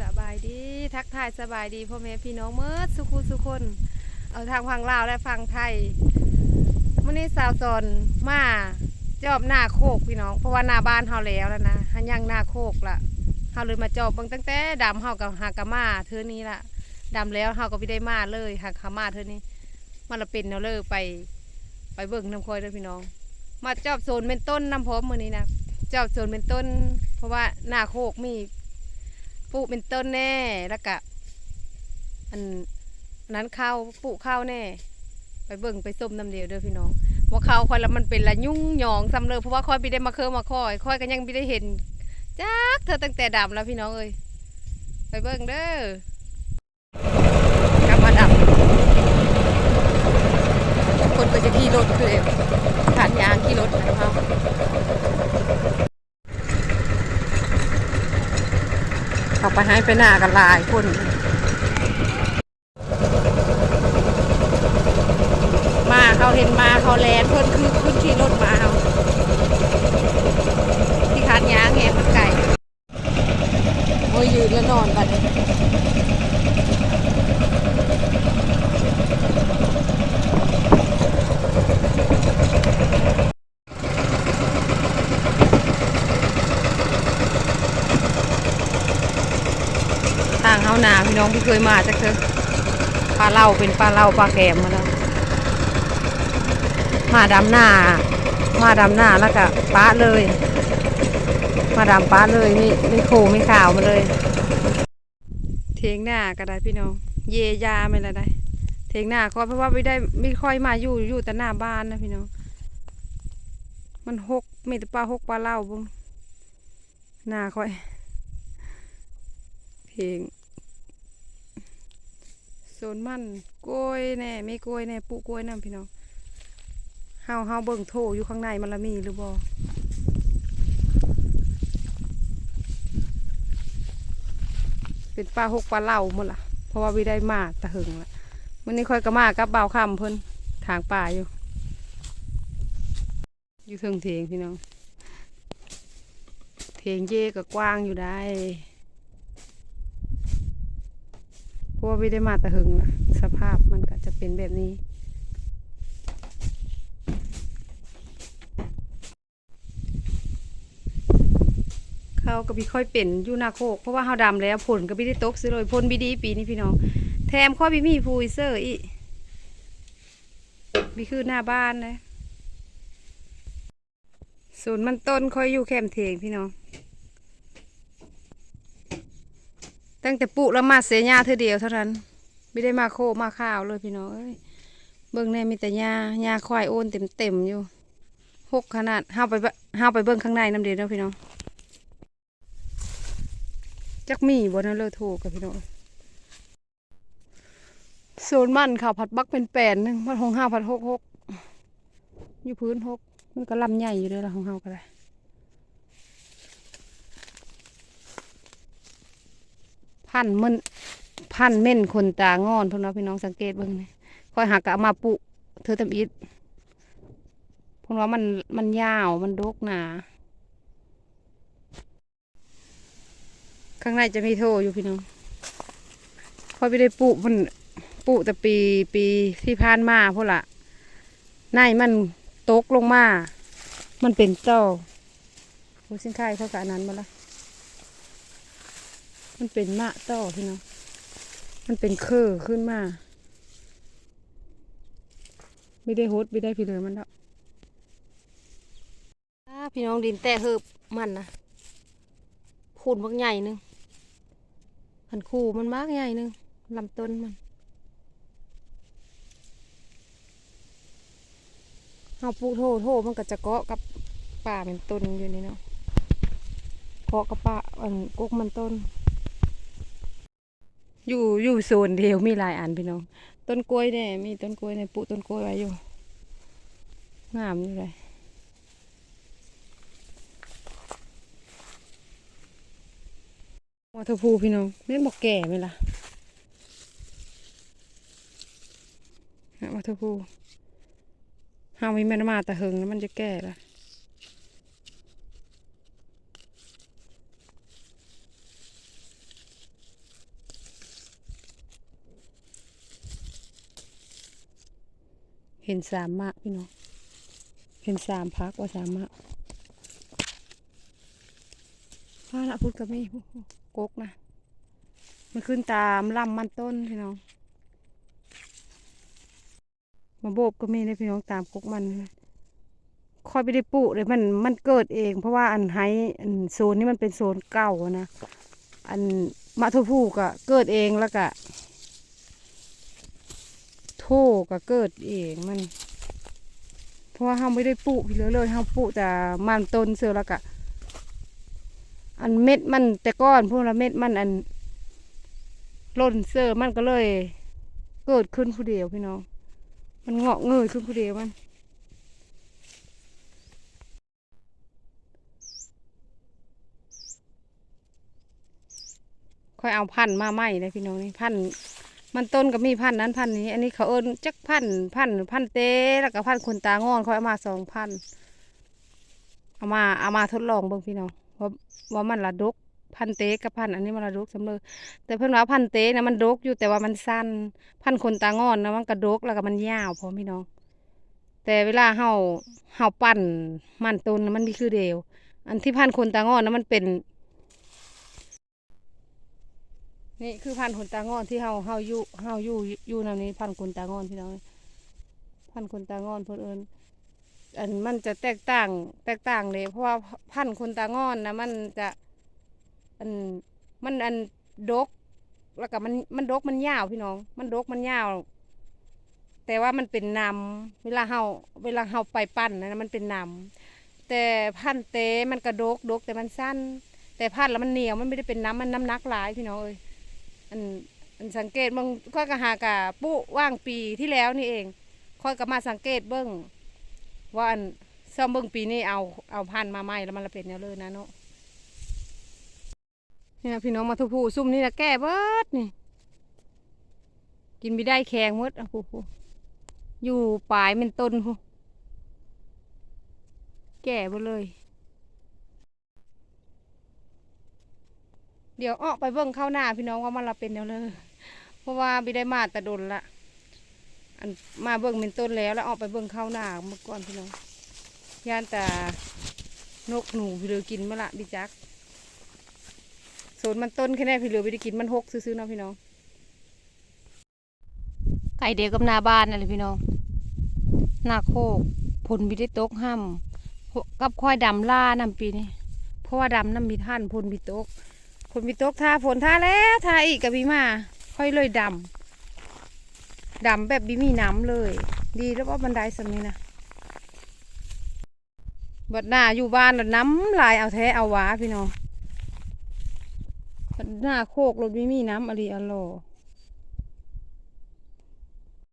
สบายดีทักทายสบายดีพ่อแม่พี่น้องเมื่อสุขุสุคนเอาทางฟังลาวและฟังไทยมื่อนี้สาวสอนมาจอบหน้าโคกพี่น้องเพราะว่าหน้าบ้านเฮาแล้วแล้วนะหันยังหน้าโคกละเฮาเลยมาจอบบิ่งตั้งแต่ดำเฮากับหากะมาเธอนี้ละดำแล้วเฮาก็ไม่ได้มาเลยหากามาเธอนี้มันละเป็นเนาเลยไป ไปเบิ่งน้ำคอยเด้อพี่น้อง มาจอบโซนเป็นต้นน้ำพร้อมมือนี้นะจอบโซนเป็นต้น เพราะว่าหน้าโคกมี ปลูกเป็นต้นแน่แล้วก็อันอันนั้นข้าวปลูกข้าวแน่ ไปเบิ่งไปส้มน้ำเดียวเด้อพี่น้องว่าข้าวคอยแล้วมันเป็นละยุ่งหยองซ้ำเลยเพราะว่าคอยไปได้มาเคยมาคอยคอยก็ยังไม่ได้เห็นจักเธอตั้งแต่ดำแล้วพี่น้องเอ้ยไปเบิ่งเด้อกลับมาดำคนก็จะขี่รถคือผ่านยางขี่รถนะครับ เขาไปให้ไปหน้ากันลายคนมาเขาเห็นมาเขาแลนเพิ่นคือขึ้นที่รถมาเขาที่คันยางแงมันไก่โอ้ยยืนแล้วนอนกันทางเขาหนาพี่น้องที่เค ยมาจากเธอปลาเล่าเป็นปลาเล่าปลาแกมมาแล้วมาดำหน้า มาดำหน้าแล้วก็ป้าเลย มาดำป้าเลยนี่ไม่โคไม่ข่าวมาเลย เทียงหน้าก็ได้พี่น้อง เยยาไม่ละได้ เทียงหน้าก็เพราะว่าไม่ได้ไม่ค่อยมาอยู่อยู่แต่หน้าบ้านนะพี่น้อง มันหกมีแต่ปลาหกปลาเล่าบุ้งหน้าค่อยเทียง โซนมันกล้วยแน่ไม่กล้วยแน่ปลูกกล้วยนั่นพี่น้องเฮาเฮาเบิ่งโถอยู่ข้างในมันละมีหรือบ่เป็นปลาหกปลาเหล่าหมดล่ะ เพราะว่าวิได้มาตะหึงละวันนี้ค่อยก็มากับเบาวคำเพิ่นทางป่าอยู่ อยู่เทิงเทียงพี่น้อง เทียงเย่ก็กว้างอยู่ได้ พราะว่าวิได้มาตะหึงละสภาพมันก็จะเป็นแบบนี้ เขาก็บีค่อยเป็นยูนาโคก เพราะว่าเขาดำแล้วผลก็บีได้ตกซื้อเลยผลบีดีปีนี้พี่น้อง แถมข้อบีมีพูเซอร์อีบีคือหน้าบ้านเลยศูนย์มันต้นคอยอยู่แคมเทงพี่น้อง ตั้งแต่ปลูกแล้วมาเสียหญ้าเธอเดียวเท่านั้น ไม่ได้มาโคมาข้าวเลยพี่น้องเอ้ยเบิ่งแน่มีแต่หญ้าหญ้าควายโอนเต็มเต็มอยู่หกขนาดห้าไปเบิ่งห้าไปเบิ่งข้างในน้ำเดียวนะพี่น้องจักมีบ่นั่นเลยถูกกับพี่น้องโซนมันค่ะผัดบักเป็นแปนหนึงพัดหงห้าผัดหกหกอยู่พื้นหกมันก็ลำใหญ่อยู่เลยละของเฮาก็ได้ พันมันพันเม่นคนตางอนพวกเนาะพี่น้องสังเกตเบิ่งนี่คอยหักกะเอามาปุเธอทำอิดพราะว่ามันมันยาวมันดกหนาข้างในจะมีโทอยู่พี่น้องพอไปได้ปลูกมันปลูกแต่ปีปีที่ผ่านมาพวกละในมันตกลงมา มันเป็นเจ้าโอ้สินค้ายเท่ากับนนั้นมาละ มันเป็นมะต้าพี่น้อง มันเป็นเครือขึ้นมา ไม่ได้ฮดไม่ได้พี่เลยมันแล้วอ้าพี่น้องดินแต่เหิบมันนะพูนบักใหญ่นึงหันคู่มันมากใหญ่นึงลำต้นมันเอาปลูกโถโถมันก็จะเกาะกับป่าเป็นต้นอยู่นี่เนาะเกาะกับป่าอันกกมันต้น อยู่อยู่โซนเดียวมีหลายอันพี่น้อง ต้นกล้วยเนี่ยมีต้นกล้วยเนี่ยปลูกต้นกล้วยไว้อยู่ งามอยู่เลยวัตถภูพี่น้องเล่นบอกแก่ไหมล่ะฮะวัตถุภูห้าวิแมนมาแต่เหิงแล้วมันจะแก่ละ เห็นสามมากพี่น้องเห็นสามพักว่าสามมากพาละพูดกับมี่กกนะมันขึ้นตามลำมันต้นพี่น้อง มาโบบก็มีเลยพี่น้องตามกกมันคอยไปได้ปลูกเลยมันมันเกิดเอง เพราะว่าอันไฮอันโซนนี้มันเป็นโซนเก่านะอันมาทุพูก็เกิดเองแล้วก็โท ก็เกิดเองมัน เพราะว่าเราไม่ได้ปลูกพี่เลยเลยเราปลูกแต่มันต้นเสือแล้วก็อันเม็ดมันแต่ก้อนพวกละเม็ดมันอันล่นเสือมันก็เลย เกิดขึ้นผู้เดียวพี่น้อง มันเงาะเงยขึ้นผู้เดียวมันค่อยเอาพันธุ์มาใหม่เลยพี่น้องนี่พันธุ์ มันต้นก็มีพันธุ์นั้นพันธุ์นี้ อันนี้เขาเอิ้นจักพันธุ์พันธุ์พันธุ์เต้แล้วก็พันธุ์คนตางอนค่อยเอามาสองพันธุ์เอามาเอามาทดลองเบิ่งพี่น้องว่าว่ามันระดกพันธุ์เต้กับพันธุ์อันนี้มันระดกสำเลยแต่เพิ่นว่าพันธุ์เต้นะมันดกอยู่แต่ว่ามันสั้นพันธุ์คนตางอนนะมันกระดกแล้วก็มันยาวพอพี่น้อง แต่เวลาเฮาเฮาปั่นมันต้นมันนี่คือเดียว อันที่พันธุ์คนตางอนนะมันเป็น นี่คือพันธุ์ขนตางอนที่เฮาเฮาอยู่เฮาอยู่อยู่แนวนี้พันธุ์ขนตางอนพี่น้องพันธุ์ขนตางอนเพิ่นเอิ้นอันมันจะแตกต่าง แตกต่างเลย เพราะว่าพันธุ์ขนตางอนนะมันจะอันมันอันดก แล้วก็มันมันดกมันยาวพี่น้อง มันดกมันยาว แต่ว่ามันเป็นนำเวลาเฮาเวลาเฮาไปปั้นนะมันเป็นนำแต่พันธุ์เตมันกระดกดกแต่มันสั้น แต่พันธุ์แล้วมันเหนียวมันไม่ได้เป็นน้ำมันน้ำหนักหลายพี่น้องเอ้ย อันอันสังเกตบางค่อยก็หากะปุว่างปีที่แล้วนี่เองค่อยก็มาสังเกตเบิ้งว่าอันซ่อมเบิ้งปีนี้เอาเอาพันธุ์มาใหม่แล้วมันละเป็นแนวเลยนะเนาะนี่นะพี่น้องมาทุกผู้ซุ่มนี่นะแก้เบิดนี่ กินไม่ได้แข็งหมดอะผู้ผู้อยู่ปลายเป็นต้นผู้แก่หมดเลย เดี๋ยวออกไปเบิ่งเข้าวหน้าพี่น้องว่ามันละเป็นแนวเลย เพราะว่าบิได้มาแต่ดนละอันมาเบิ่งเป็นต้นแล้ว แล้วออกไปเบิ่งเข้าวหน้าเมื่อก่อนพี่น้องย่านแต่นกหนูพี่เลือกินเมื่อละบิจักสวนมันต้นแค่นี้พี่เลือไปได้กินมันหกซื้อๆเนาะพี่น้องไก่เดียวกับนาบ้านนั่นเลยพี่น้องหน้าโคกผลบิได้ตกห้ำกับควายดำล่านำปีนี้เพราะว่าดำน้ำมีท่านพลบิตก ฝนมีตกท่าฝนท่าแล้วท่าอีกกับบีมา ค่อยเลยดำดำแบบบีมีน้ำเลย ดีแล้วว่าบันไดสมนี้นะบัดหน้าอยู่บ้านน่ะน้ำลายเอาแท้เอาหวาพี่น้องบัดหน้าโคกรถบีมีน้ำอะไรอร่อย